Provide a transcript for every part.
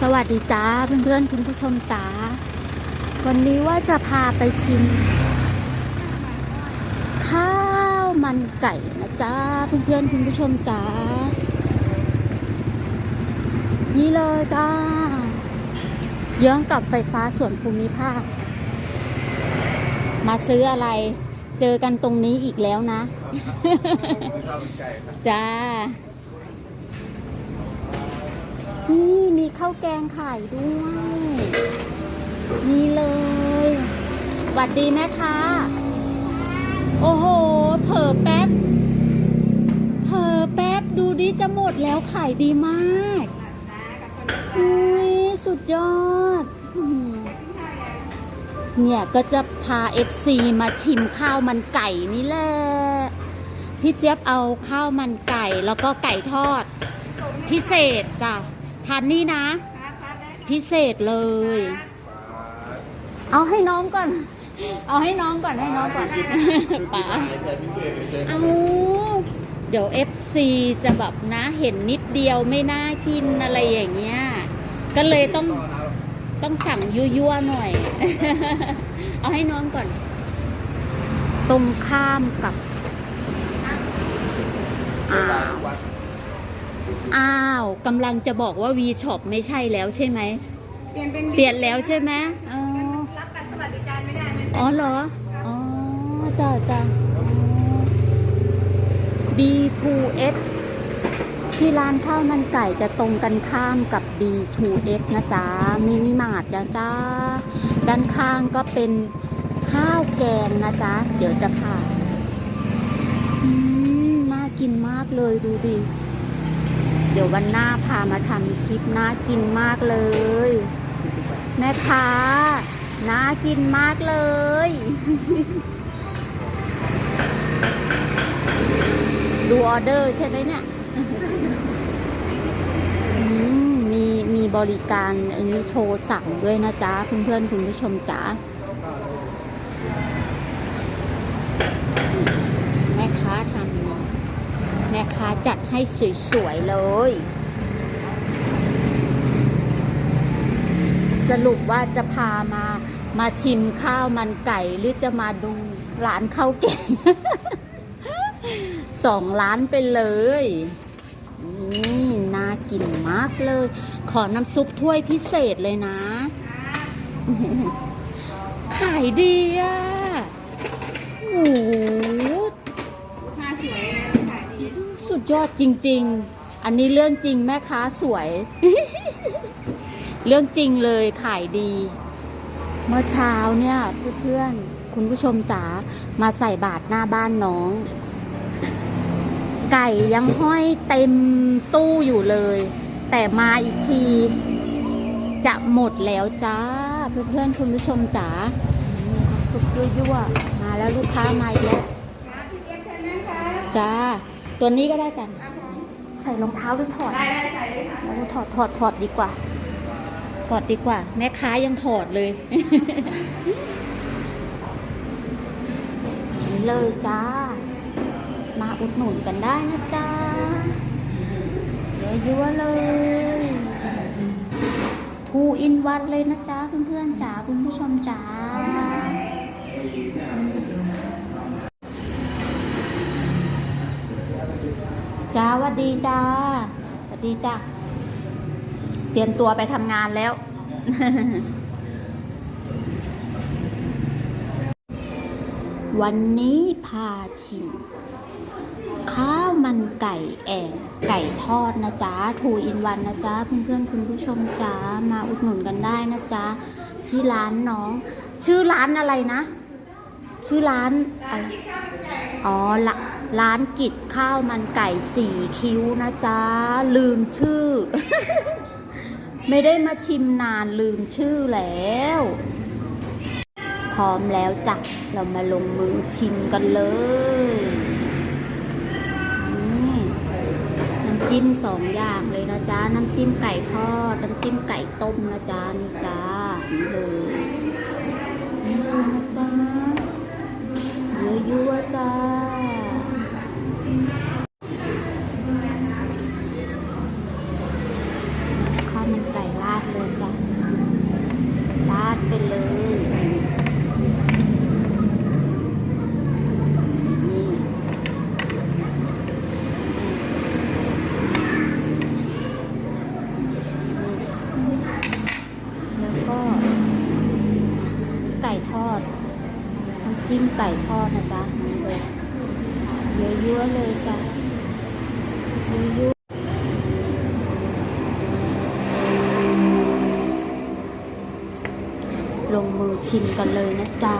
สวัสดีจ้าเพื่อนๆคุณผู้ชมจ๋าวันนี้ว่าจะพาไปชิม ข้าวมันไก่นะจ้าเพื่อนๆคุณผู้ชมจ๋านี่เลยจ้าเยื้องกับไฟฟ้าส่วนภูมิภาค มาซื้ออะไร เจอกันตรงนี้อีกแล้วนะ จ้า นี่มีข้าวแกงขายด้วยนี่เลยหวัดดีแม่ค้า โอ้โห เผลอแป๊บ เผลอแป๊บดูดิจะหมดแล้วขายดีมากอุ้ยสุดยอด เนี่ยก็จะพา FC มาชิมข้าวมันไก่นี่แหละ พี่เจี๊ยบเอาข้าวมันไก่แล้วก็ไก่ทอด พิเศษจ้ะ ทานนี่นะ พิเศษเลย เอาให้น้องก่อน เอาให้น้องก่อนให้น้องก่อนป๋าเอาเดี๋ยว FC จะแบบนะเห็นนิดเดียวไม่น่ากินอะไรอย่างเงี้ย ก็เลยต้องต้องสั่งยั่วๆหน่อย เอาให้น้องก่อน ตรงข้ามกับอ้าว อ้าวกำลังจะบอกว่า V Shop ไม่ใช่แล้วใช่ไหม เปลี่ยนเป็นเปลี่ยนแล้วใช่ไหมอ๋อรับบัตรสวัสดิการไม่ได้ไหมอ๋อเหรอ อ๋อจ้าจ้า B2S ที่ร้านข้าวมันไก่จะตรงกันข้ามกับ B2S นะจ๊ะมินิมาร์ทนะจ๊ะด้านข้างก็เป็นข้าวแกงนะจ๊ะ เดี๋ยวจะพาอืมน่ากินมากเลยดูดิ เดี๋ยววันหน้าพามาทำคลิปน่ากินมากเลย แม่ค้าน่ากินมากเลยดูออเดอร์ใช่ไหมเนี่ยมมีมีบริการอันนี้โทรสั่งด้วยนะจ๊ะเพื่อนๆ คุณผู้ชมจ๋า แม่ค้าทำ นี่แม่ค้าจัดให้สวยๆเลย สรุปว่าจะพามามาชิมข้าวมันไก่หรือจะมาดูร้านข้าวแกงสองร้านไปเลยนี่น่ากินมากเลย ขอน้ำซุปถ้วยพิเศษเลยนะ ขายดีอะโอ้ สุดยอดจริง ๆ อันนี้เรื่องจริงแม่ค้าสวย เรื่องจริงเลยขายดี เมื่อเช้าเนี่ยเพื่อนๆคุณผู้ชมจ๋ามาใส่บาตรหน้าบ้านน้อง ไก่ยังห้อยเต็มตู้อยู่เลย แต่มาอีกที จะหมดแล้วจ้า เพื่อนๆคุณผู้ชมจ๋าสุกยั่วๆมาแล้วลูกค้ามาอีกแล้วครับพี่เยบเชิญนะคะจ้า ตัวนี้ก็ได้จ้ะใส่รองเท้าหรือถอดได้ได้ใส่เลยค่ะโอ้ถอดถอดถอดดีกว่า ถอดดีกว่า แม่ค้ายังถอดเลยนี่เลยจ้า มาอุดหนุนกันได้นะจ้าเยอะยัวๆเลยทูอินวันเลยนะจ้าเพื่อนๆจ๋าคุณผู้ชมจ๋า จ้าวัดดีจ้าวัดดีจ้าเตรียมตัวไปทำงานแล้ว วันนี้พาชิมข้าวมันไก่แองไก่ทอดนะจ๊ะทูอินวันนะจ๊ะเพื่อนๆคุณผู้ชมจ๋ามาอุดหนุนกันได้นะจ๊ะที่ร้านน้อง ชื่อร้านอะไรนะ ชื่อร้านอะไรอ๋อละ ร้านกิจข้าวมันไก่สี่คิ้วนะจ๊ะ ลืมชื่อ ไม่ได้มาชิมนานลืมชื่อแล้ว พร้อมแล้วจ้ะ เรามาลงมือชิมกันเลยน้ำจิ้มสองอย่างเลยนะจ๊ะ น้ำจิ้มไก่ทอด น้ำจิ้มไก่ต้มนะจ๊ะ นี่จ้านี่เลยนี่เลยนะจ๊ะเยอะยัวจ้า ข้าวมันไก่ราดเล ดนะจ๊ะนี่เลยเยอะๆเลยจ้ะเยอะๆ ลงมือชิมกันเลยนะจ๊ะ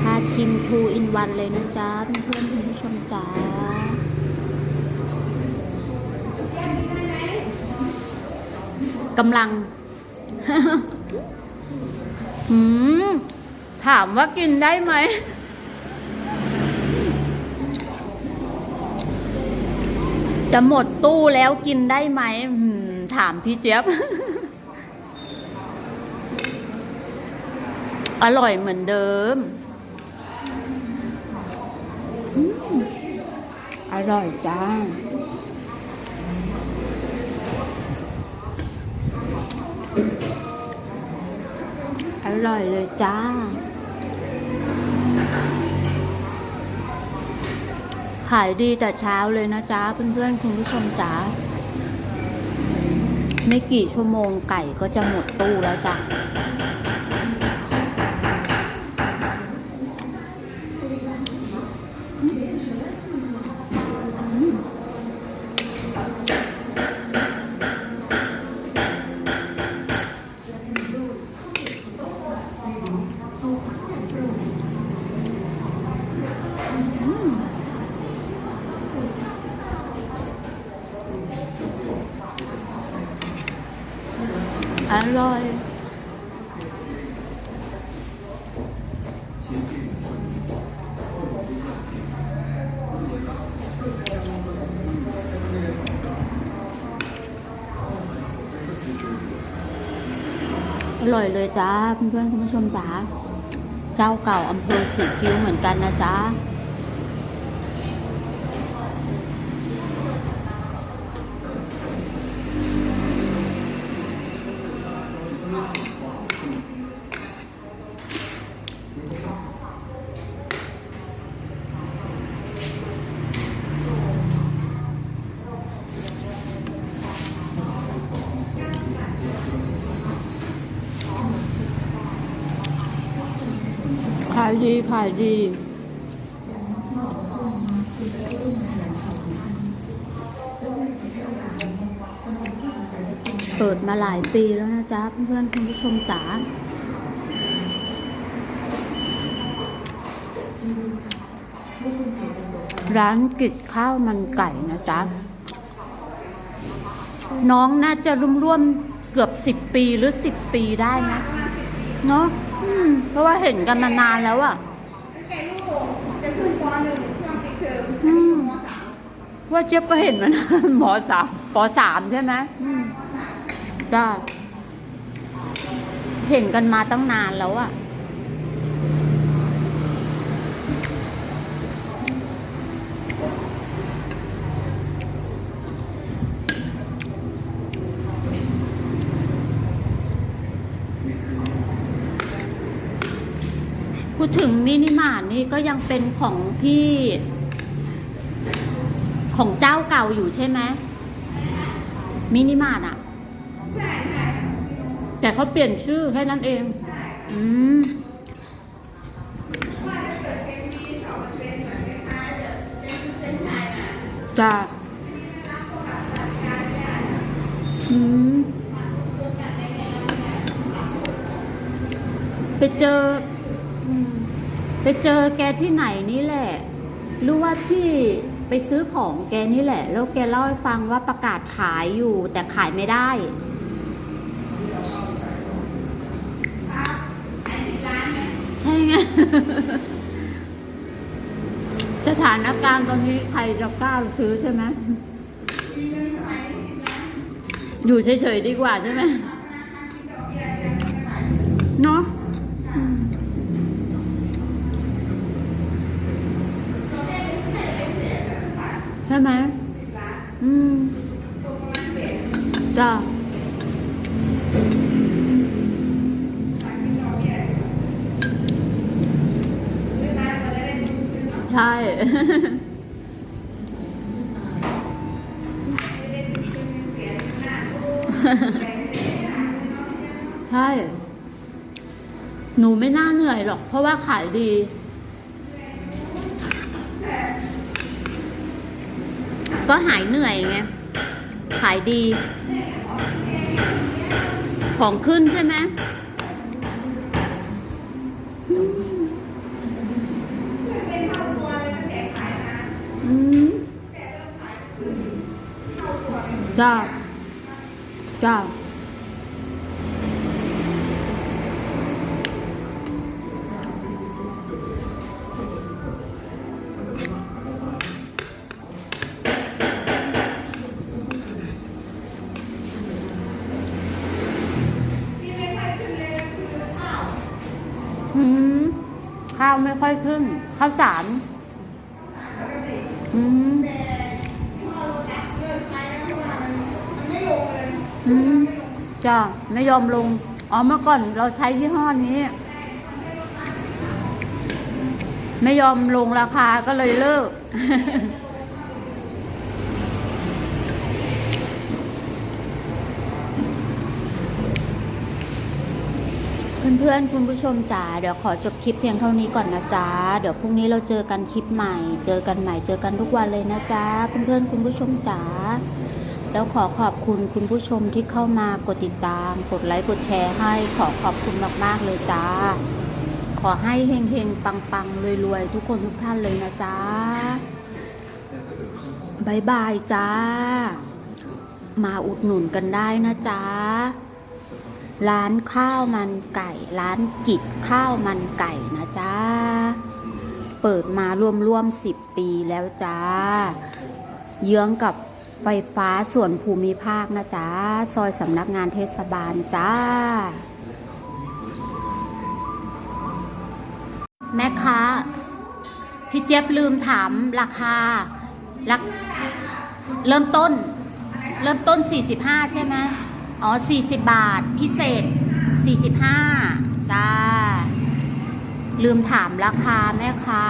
ถ้าชิม two in one เลยนะจ๊ะเพื่อนๆคุณผู้ชมจ๋ากำลัง หืม ถามว่ากินได้ไหม จะหมดตู้แล้วกินได้ไหมหืม ถามพี่เจี๊ยบ อร่อยเหมือนเดิม อร่อยจ้า อร่อยเลยจ้า ขายดีแต่เช้าเลยนะจ๊ะเพื่อนๆ คุณผู้ชมจ๋า ไม่กี่ชั่วโมงไก่ก็จะหมดตู้แล้วจ้ะ อ ร่อย อร่อยเลยจ้าเพื่อนๆคุณผู้ชมจ๋าเจ้าเก่าอำเภอสีคิ้วเหมือนกันนะจ๊ะ ขายดีขายดี เปิดมาหลายปีแล้วนะจ๊ะ เพื่อนๆคุณผู้ชมจ๋าร้านกิจข้าวมันไก่นะจ๊ะ น้องน่าจะร่วมๆเกือบสิบปีหรือสิบปีได้นะ เนาะ อืมเพราะว่าเห็นกันมานานแล้วอะตั้งแต่ลูกจะขึ้นปหนึ่งช่วงปิดเทอมอืมมสามว่าเจี๊ยบก็เห็นมันหมอสามปสามใช่ไหมอืมจ้าเห็นกันมาตั้งนานแล้วอะ ถึงมินิมาร์ทนี่ก็ยังเป็นของพี่ ของเจ้าเก่าอยู่ใช่ไหมมินิมาร์ทอะแต่เขาเปลี่ยนชื่อแค่นั้นเอง อืมจ้าอืมไปเจอ อืม ไปเจอแกที่ไหนนี่แหละ รู้ว่าที่ไปซื้อของแกนี่แหละ แล้วแกเล่าให้ฟังว่าประกาศขายอยู่ แต่ขายไม่ได้ใช่ไงสถานการณ์ตอนนี้ใครจะกล้าซื้อใช่ไหมอยู่เฉยๆดีกว่าใช่ไหมเนาะอืมใช่ไหมอืมจ้าใช่ใช่ หนูไม่น่าเหนื่อยหรอก เพราะว่าขายดี ก็หายเหนื่อยไง ขายดี ของขึ้นใช่ไหมอืมจ้าจ้า ข้าวไม่ค่อยขึ้น ข้าวสารอืมอืมจ้าไม่ยอมลง อ๋อเมื่อก่อนเราใช้ยี่ห้อนี้ ไม่ยอมลงราคาก็เลยเลิก เพื่อนๆ คุณผู้ชมจ๋าเดี๋ยวขอจบคลิปเพียงเท่านี้ก่อนนะจ๊ะ เดี๋ยวพรุ่งนี้เราเจอกันคลิปใหม่ เจอกันใหม่เจอกันทุกวันเลยนะจ๊ะเพื่อนๆ คุณผู้ชมจ๋าแล้วขอขอบคุณคุณผู้ชมที่เข้ามากดติดตาม กดไลค์กดแชร์ให้ขอขอบคุณมากๆเลยจ้า ขอให้เฮงๆ ปังๆรวยๆ ทุกคนทุกท่านเลยนะจ๊ะบายบายจ้า มาอุดหนุนกันได้นะจ๊ะ ร้านข้าวมันไก่ ร้านกิจข้าวมันไก่นะจ๊ะ เปิดมาร่วมๆสิบปีแล้วจ้า เยื้องกับไฟฟ้าส่วนภูมิภาคนะจ๊ะ ซอยสำนักงานเทศบาลจ้า แม่ค้าพี่เจี๊ยบลืมถามราคารักเริ่มต้น เริ่มต้น 45 ใช่ไหม อ๋อ 40 บาท พิเศษ 45จ้า ลืมถามราคาแม่ค้า